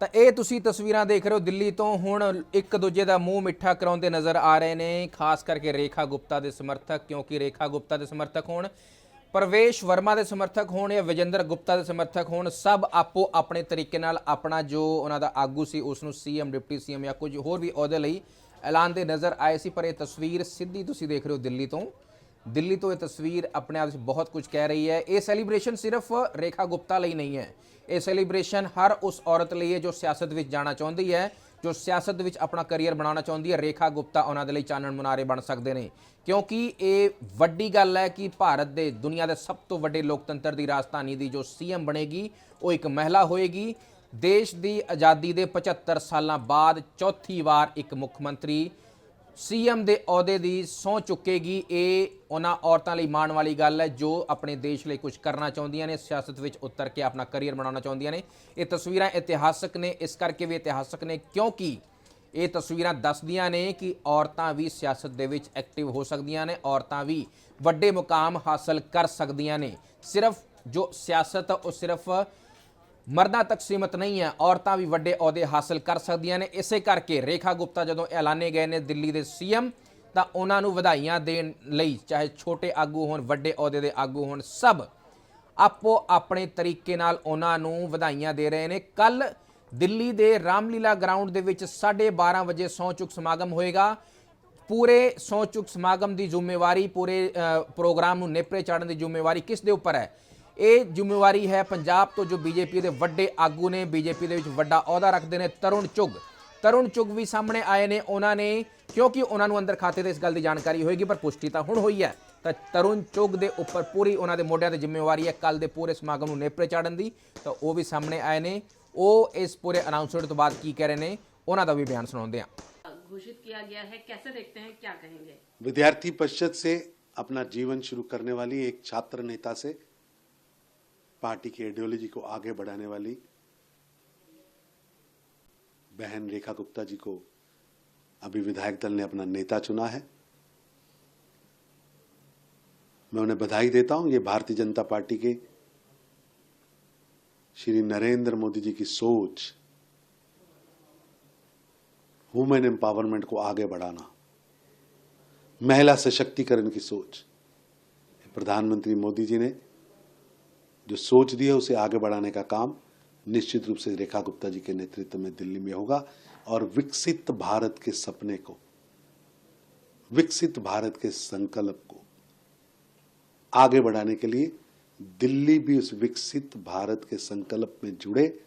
ਤਾਂ ਇਹ ਤੁਸੀਂ ਤਸਵੀਰਾਂ ਦੇਖ ਰਹੇ ਹੋ ਦਿੱਲੀ ਤੋਂ। ਹੁਣ ਇੱਕ ਦੂਜੇ ਦਾ ਮੂੰਹ ਮਿੱਠਾ ਕਰਾਉਂਦੇ ਨਜ਼ਰ ਆ ਰਹੇ ਨੇ, ਖਾਸ ਕਰਕੇ ਰੇਖਾ ਗੁਪਤਾ ਦੇ ਸਮਰਥਕ, ਕਿਉਂਕਿ ਰੇਖਾ ਗੁਪਤਾ ਦੇ ਸਮਰਥਕ ਹੋਣ, ਪਰਵੇਸ਼ ਵਰਮਾ ਦੇ ਸਮਰਥਕ ਹੋਣ ਜਾਂ ਵਿਜੇਂਦਰ ਗੁਪਤਾ ਦੇ ਸਮਰਥਕ ਹੋਣ, ਸਭ ਆਪੋ ਆਪਣੇ ਤਰੀਕੇ ਨਾਲ ਆਪਣਾ ਜੋ ਉਹਨਾਂ ਦਾ ਆਗੂ ਸੀ ਉਸ ਨੂੰ ਸੀਐਮ, ਡਿਪਟੀ ਸੀਐਮ ਜਾਂ ਕੁਝ ਹੋਰ ਵੀ ਅਹੁਦੇ ਲਈ ਐਲਾਨ ਦੇ ਨਜ਼ਰ ਆਏ ਸੀ। ਪਰ ਇਹ ਤਸਵੀਰ ਸਿੱਧੀ ਤੁਸੀਂ ਦੇਖ ਰਹੇ ਹੋ ਦਿੱਲੀ ਤੋਂ। ਦਿੱਲੀ ਤੋਂ ਇਹ ਤਸਵੀਰ ਆਪਣੇ ਆਪ ਵਿੱਚ ਬਹੁਤ ਕੁਝ ਕਹਿ ਰਹੀ ਹੈ। ਇਹ ਸੈਲੀਬ੍ਰੇਸ਼ਨ ਸਿਰਫ ਰੇਖਾ ਗੁਪਤਾ ਲਈ ਨਹੀਂ ਹੈ। ਇਹ ਸੈਲੀਬ੍ਰੇਸ਼ਨ ਹਰ ਉਸ ਔਰਤ ਲਈ ਹੈ ਜੋ ਸਿਆਸਤ ਵਿੱਚ ਜਾਣਾ ਚਾਹੁੰਦੀ ਹੈ, ਜੋ ਸਿਆਸਤ ਵਿੱਚ ਆਪਣਾ ਕੈਰੀਅਰ ਬਣਾਉਣਾ ਚਾਹੁੰਦੀ ਹੈ। ਰੇਖਾ ਗੁਪਤਾ ਉਹਨਾਂ ਦੇ ਲਈ ਚਾਨਣ ਮੁਨਾਰੇ ਬਣ ਸਕਦੇ ਨੇ। ਕਿਉਂਕਿ ਇਹ ਵੱਡੀ ਗੱਲ ਹੈ ਕਿ ਭਾਰਤ ਦੇ ਦੁਨੀਆ ਦੇ ਸਭ ਤੋਂ ਵੱਡੇ ਲੋਕਤੰਤਰ ਦੀ ਰਾਜਧਾਨੀ ਦੀ ਜੋ ਸੀਐਮ ਬਣੇਗੀ, ਉਹ ਇੱਕ ਮਹਿਲਾ ਹੋਏਗੀ। ਦੇਸ਼ ਦੀ ਆਜ਼ਾਦੀ ਦੇ 75 ਸਾਲਾਂ ਬਾਅਦ ਚੌਥੀ ਵਾਰ ਇੱਕ ਮੁੱਖ ਮੰਤਰੀ ਸੀਐਮ ਦੇ ਅਹੁਦੇ ਦੀ ਸਹੁੰ ਚੁੱਕੇਗੀ। ਇਹ ਉਹਨਾਂ ਔਰਤਾਂ ਲਈ ਮਾਣ ਵਾਲੀ ਗੱਲ ਹੈ ਜੋ ਆਪਣੇ ਦੇਸ਼ ਲਈ ਕੁਝ ਕਰਨਾ ਚਾਹੁੰਦੀਆਂ ਨੇ, ਸਿਆਸਤ ਵਿੱਚ ਉਤਰ ਕੇ ਆਪਣਾ ਕੈਰੀਅਰ ਬਣਾਉਣਾ ਚਾਹੁੰਦੀਆਂ ਨੇ। ਇਹ ਤਸਵੀਰਾਂ ਇਤਿਹਾਸਕ ਨੇ, ਇਸ ਕਰਕੇ ਵੀ ਇਤਿਹਾਸਕ ਨੇ, ਕਿਉਂਕਿ ਇਹ ਤਸਵੀਰਾਂ ਦੱਸਦੀਆਂ ਨੇ ਕਿ ਔਰਤਾਂ ਵੀ ਸਿਆਸਤ ਦੇ ਵਿੱਚ ਐਕਟਿਵ ਹੋ ਸਕਦੀਆਂ ਨੇ, ਔਰਤਾਂ ਵੀ ਵੱਡੇ ਮੁਕਾਮ ਹਾਸਲ ਕਰ ਸਕਦੀਆਂ ਨੇ। ਸਿਰਫ ਜੋ ਸਿਆਸਤ ਉਹ ਸਿਰਫ ਮਰਦਾਂ ਤੱਕ ਸੀਮਤ ਨਹੀਂ ਹੈ, ਔਰਤਾਂ ਵੀ ਵੱਡੇ ਅਹੁਦੇ ਹਾਸਲ ਕਰ ਸਕਦੀਆਂ ਨੇ। ਇਸੇ ਕਰਕੇ ਰੇਖਾ ਗੁਪਤਾ ਜਦੋਂ ਐਲਾਨੇ ਗਏ ਨੇ ਦਿੱਲੀ ਦੇ ਸੀਐਮ, ਤਾਂ ਉਹਨਾਂ ਨੂੰ ਵਧਾਈਆਂ ਦੇਣ ਲਈ ਚਾਹੇ ਛੋਟੇ ਆਗੂ ਹੋਣ, ਵੱਡੇ ਅਹੁਦੇ ਦੇ ਆਗੂ ਹੋਣ, ਸਭ ਆਪੋ ਆਪਣੇ ਤਰੀਕੇ ਨਾਲ ਉਹਨਾਂ ਨੂੰ ਵਧਾਈਆਂ ਦੇ ਰਹੇ ਨੇ। ਕੱਲ ਦਿੱਲੀ ਦੇ ਰਾਮਲੀਲਾ ਗਰਾਊਂਡ ਦੇ ਵਿੱਚ 12:30 ਵਜੇ ਸਹੁੰ ਚੁੱਕ ਸਮਾਗਮ ਹੋਏਗਾ। ਪੂਰੇ ਸਹੁੰ ਚੁੱਕ ਸਮਾਗਮ ਦੀ ਜ਼ਿੰਮੇਵਾਰੀ, ਪੂਰੇ ਪ੍ਰੋਗਰਾਮ ਨੂੰ ਨੇਪਰੇ ਚਾੜਨ ਦੀ ਜ਼ਿੰਮੇਵਾਰੀ ਕਿਸ ਦੇ ਉੱਪਰ ਹੈ? ਇਹ ਜ਼ਿੰਮੇਵਾਰੀ ਹੈ ਪੰਜਾਬ ਤੋਂ ਜੋ ਬੀਜੇਪੀ ਦੇ ਵੱਡੇ ਆਗੂ ਨੇ ਬੀਜੇਪੀ ਦੇ ਵਿੱਚ ਵੱਡਾ ਅਹੁਦਾ ਰੱਖਦੇ ਨੇ ਤਰੁਣ ਚੁੱਗ ਤਰੁਣ ਚੁੱਗ ਵੀ ਸਾਹਮਣੇ ਆਏ ਨੇ ਉਹਨਾਂ ਨੇ ਕਿਉਂਕਿ ਉਹਨਾਂ ਨੂੰ ਅੰਦਰ ਖਾਤੇ ਤੇ ਇਸ ਗੱਲ ਦੀ ਜਾਣਕਾਰੀ ਹੋਏਗੀ ਪਰ ਪੁਸ਼ਟੀ ਤਾਂ ਹੁਣ ਹੋਈ ਹੈ ਤਾਂ ਤਰੁਣ ਚੁੱਗ ਦੇ ਉੱਪਰ ਪੂਰੀ ਉਹਨਾਂ ਦੇ ਮੋਢਿਆਂ ਤੇ ਜ਼ਿੰਮੇਵਾਰੀ ਹੈ ਕੱਲ ਦੇ ਪੂਰੇ ਸਮਾਗਮ ਨੂੰ ਨੇਪਰੇ ਚਾੜਨ ਦੀ ਤਾਂ ਉਹ ਵੀ ਸਾਹਮਣੇ ਆਏ ਨੇ ਉਹ ਇਸ ਪੂਰੇ ਅਨਾਉਂਸਮੈਂਟ ਤੋਂ ਬਾਅਦ ਕੀ ਕਹਿ ਰਹੇ ਨੇ ਉਹਨਾਂ ਦਾ ਵੀ ਬਿਆਨ ਸੁਣਾਉਂਦੇ ਆ घोषित किया गया है कैसे देखते हैं क्या कहेंगे विद्यार्थी परिषद से अपना जीवन शुरू करने वाली एक छात्र नेता से पार्टी की आइडियोलॉजी को आगे बढ़ाने वाली बहन रेखा गुप्ता जी को अभी विधायक दल ने अपना नेता चुना है। मैं उन्हें बधाई देता हूँ, ये भारतीय जनता पार्टी के श्री नरेंद्र मोदी जी की सोच वुमेन एम्पावरमेंट को आगे बढ़ाना, महिला सशक्तिकरण की सोच, प्रधानमंत्री मोदी जी ने जो सोच दी है उसे आगे बढ़ाने का काम निश्चित रूप से रेखा गुप्ता जी के नेतृत्व में दिल्ली में होगा और विकसित भारत के सपने को, विकसित भारत के संकल्प को आगे बढ़ाने के लिए दिल्ली भी उस विकसित भारत के संकल्प में जुड़े